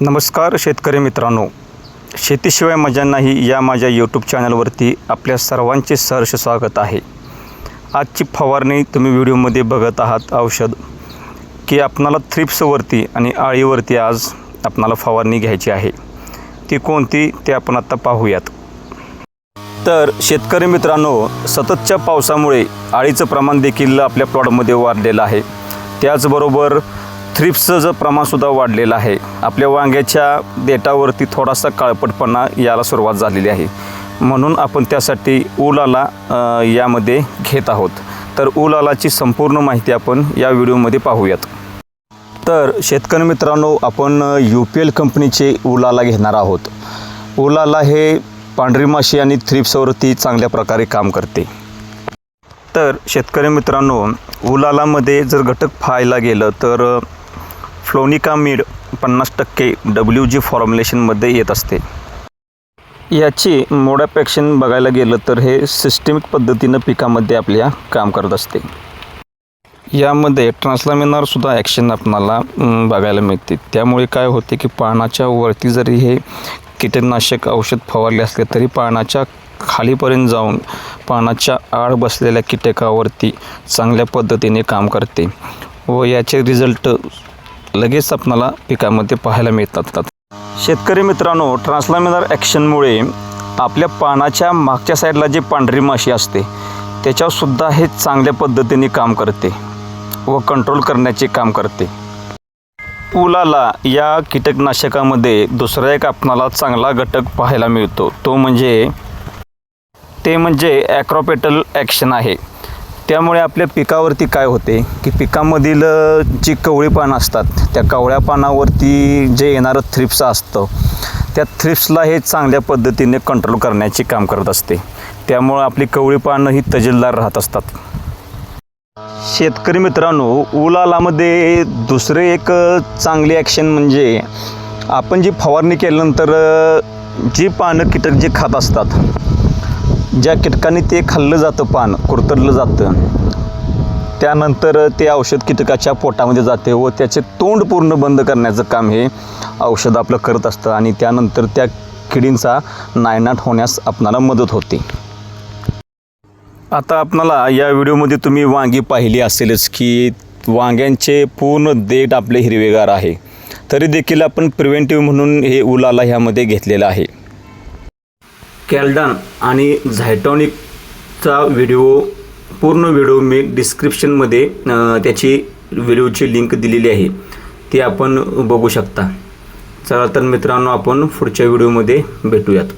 नमस्कार शेतकरी मित्रांनो. शेतीशिवाय मजा नाही या माझ्या यूट्यूब चॅनलवरती आपल्या सर्वांचे सहर्ष स्वागत आहे. आजची फवारणी तुम्ही व्हिडिओमध्ये बघत आहात औषध. की आपणाला थ्रिप्सवरती आणि आळीवरती आज आपणाला फवारणी घ्यायची आहे. ती कोणती ते आपण आत्ता पाहूयात. तर शेतकरी मित्रांनो सततच्या पावसामुळे आळीचं प्रमाण देखील आपल्या प्लॉटमध्ये वाढलेलं आहे. त्याचबरोबर थ्रिप्सचं जर प्रमाणसुद्धा वाढलेलं आहे आपल्या वांग्याच्या देटावरती थोडासा काळपटपणा याला सुरुवात झालेली आहे. म्हणून आपण त्यासाठी उलाला यामध्ये घेत आहोत. तर उलालाची संपूर्ण माहिती आपण या व्हिडिओमध्ये पाहूयात. तर शेतकरी मित्रांनो आपण यू पी एल कंपनीचे उलाला घेणार आहोत. उलाला हे पांढरी माशी आणि थ्रिप्सवरती चांगल्या प्रकारे काम करते. तर शेतकरी मित्रांनो उलालामध्ये जर घटक पाहायला गेलं तर फ्लोनिका मीड पन्नास टक्के डब्ल्यू जी फॉर्म्युलेशनमध्ये येत असते. याची मोडॅपॅक्शन बघायला गेलं तर हे सिस्टमिक पद्धतीनं पिकामध्ये आपल्या काम करत असते. यामध्ये ट्रान्सलामिनारसुद्धा ॲक्शन आपणाला बघायला मिळते. त्यामुळे काय होते की पानाच्या वरती जरी हे कीटकनाशक औषध फवारले असले तरी पानाच्या खालीपर्यंत जाऊन पानाच्या आड बसलेल्या कीटकावरती चांगल्या पद्धतीने काम करते व याचे रिझल्ट लगेच आपणाला पिकामध्ये पाहायला मिळतात. शेतकरी मित्रांनो ट्रान्सलामिनर ॲक्शनमुळे आपल्या पानाच्या मागच्या साईडला जी पांढरी माशी असते त्याच्यावरसुद्धा हे चांगल्या पद्धतीने काम करते व कंट्रोल करण्याचे काम करते. उलाला या कीटकनाशकामध्ये दुसरा एक आपणाला चांगला घटक पाहायला मिळतो. तो म्हणजे ते म्हणजे ॲक्रॉपेटल ॲक्शन आहे. त्यामुळे आपल्या पिकावरती काय होते? की पिकामधील जी कवळी पानं असतात त्या कवळ्या पानावरती जे येणारं थ्रिप्स असतं त्या थ्रिप्सला हे चांगल्या पद्धतीने कंट्रोल करण्याचे काम करत असते. त्यामुळं आपली कवळी पानं ही तजेलदार राहत असतात. शेतकरी मित्रांनो उलालामध्ये दुसरे एक चांगली ॲक्शन म्हणजे आपण जी फवारणी केल्यानंतर जी पानं कीटक जे खात असतात ज्या कीटकांनी ते खाल्लं जातं पान कुरतडलं जातं त्यानंतर ते औषध कीटकाच्या पोटामध्ये जाते व त्याचे तोंड पूर्ण बंद करण्याचं काम हे औषध आपलं करत असतं आणि त्यानंतर त्या किडींचा नायनाट होण्यास आपणाला मदत होते. आता आपणाला या व्हिडिओमध्ये तुम्ही वांगी पाहिली असेलच की वांग्यांचे पूर्ण देठ आपले हिरवेगार आहे. तरी देखील आपण प्रिव्हेंटिव्ह म्हणून हे उलाला ह्यामध्ये घेतलेलं आहे. कॅल्डन आणि झायटॉनिकचा व्हिडिओ पूर्ण व्हिडिओ मी डिस्क्रिप्शनमध्ये त्याची व्हिडिओची लिंक दिलेली आहे. ती आपण बघू शकता. चला तर मित्रांनो आपण पुढच्या व्हिडिओमध्ये भेटूयात.